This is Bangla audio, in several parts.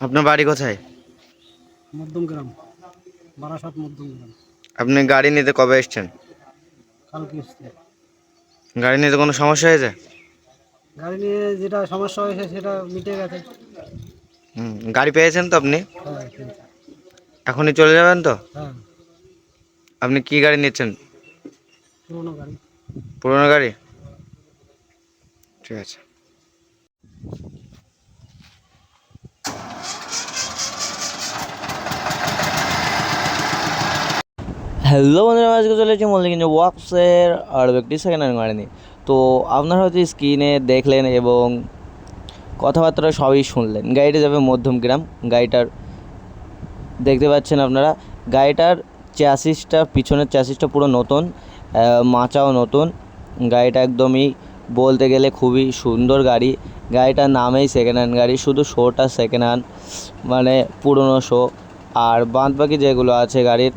আপনার বাড়ি কোথায়? মধ্যম গ্রাম বারাসাত মধ্যম গ্রাম আপনি গাড়ি নিতে কবে এসছেন? কালকে এসছে। গাড়ি নিতে কোনো সমস্যা হয়েছে? গাড়ি নিয়ে যেটা সমস্যা হয়েছে সেটা মিটে গেছে। হুম গাড়ি পেয়েছেন তো আপনি? হ্যাঁ। এখনই চলে যাবেন তো? হ্যাঁ। আপনি কি গাড়ি নিচ্ছেন? পুরোনো গাড়ি। পুরোনো গাড়ি? ঠিক আছে। হ্যালো বন্ধুরা, আজকে চলে এসেছি মল্লিকগঞ্জ ওয়াক্সের আর একটি সেকেন্ড হ্যান্ড গাড়ি তো আপনারা হয়তো স্ক্রিনে দেখলেন এবং কথাবার্তা সবই শুনলেন। গাড়িটা যাবে মধ্যমগ্রাম গাড়িটার দেখতে পাচ্ছেন আপনারা, গাড়িটার চ্যাসিসটা পিছনের চ্যাসিসটা পুরো নতুন মাচাও নতুন। গাড়িটা একদমই বলতে গেলে খুবই সুন্দর গাড়ি। গাড়িটার নামেই সেকেন্ড হ্যান্ড গাড়ি, শুধু শোটা সেকেন্ড হ্যান্ড মানে পুরনো শো আর বাদ বাকি যেগুলো আছে গাড়ির,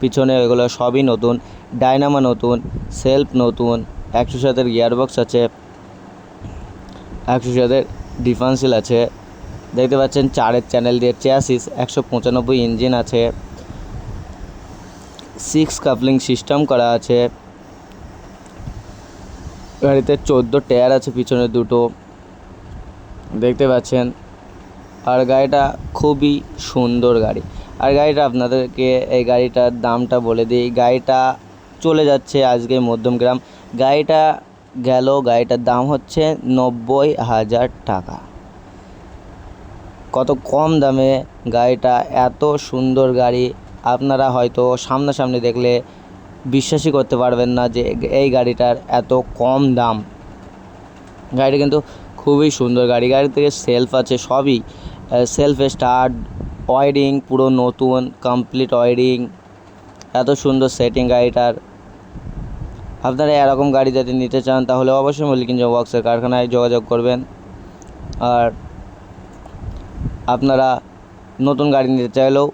পিছনে এগুলো সবই নতুন। ডায়নামা নতুন সেলফ নতুন একশো সাতের গিয়ারবক্স আছে একশো সাতের ডিফারেন্সিয়াল আছে। দেখতে পাচ্ছেন চারের চ্যানেল দিয়ে চেয়াসিস একশো পঁচানব্বই ইঞ্জিন আছে। সিক্স কাপলিং সিস্টেম করা আছে। গাড়িতে চোদ্দ টায়ার আছে, পিছনে দুটো। দেখতে পাচ্ছেন? আর গাড়িটা খুবই সুন্দর গাড়ি। আর গাড়িটা আপনাদেরকে এই গাড়িটার দামটা বলে দিই। গাড়িটা চলে যাচ্ছে আজকে মধ্যমগ্রাম। গাড়িটা গেল, গাড়িটার দাম হচ্ছে নব্বই হাজার টাকা। কত কম দামে গাড়িটা, এত সুন্দর গাড়ি। আপনারা হয়তো সামনাসামনি দেখলে বিশ্বাসই করতে পারবেন না যে এই গাড়িটার এত কম দাম। গাড়িটা কিন্তু খুবই সুন্দর গাড়ি। গাড়ি থেকে সেলফ আছে সবই। সেলফ স্টার্ট ওয়ারিং পুরো নতুন কমপ্লিট ওয়ারিং এত সুন্দর সেটিং গাড়িটার। আপনারা এরকম গাড়ি যদি নিতে চান, তাহলে অবশ্যই মল্লিকিঞ্জ ওয়ার্কসের কারখানায় যোগাযোগ করবেন। আর আপনারা নতুন গাড়ি নিতে চাইলেও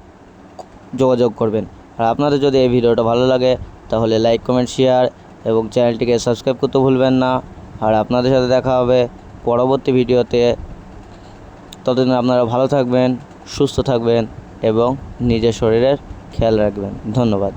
যোগাযোগ করবেন। আর আপনাদের যদি এই ভিডিওটা ভালো লাগে তাহলে লাইক, কমেন্ট, শেয়ার এবং চ্যানেলটিকে সাবস্ক্রাইব করতে ভুলবেন না। আর আপনাদের সাথে দেখা হবে পরবর্তী ভিডিওতে। ততদিন আপনারা ভালো থাকবেন, সুস্থ থাকবেন এবং নিজের শরীরের খেয়াল রাখবেন। ধন্যবাদ।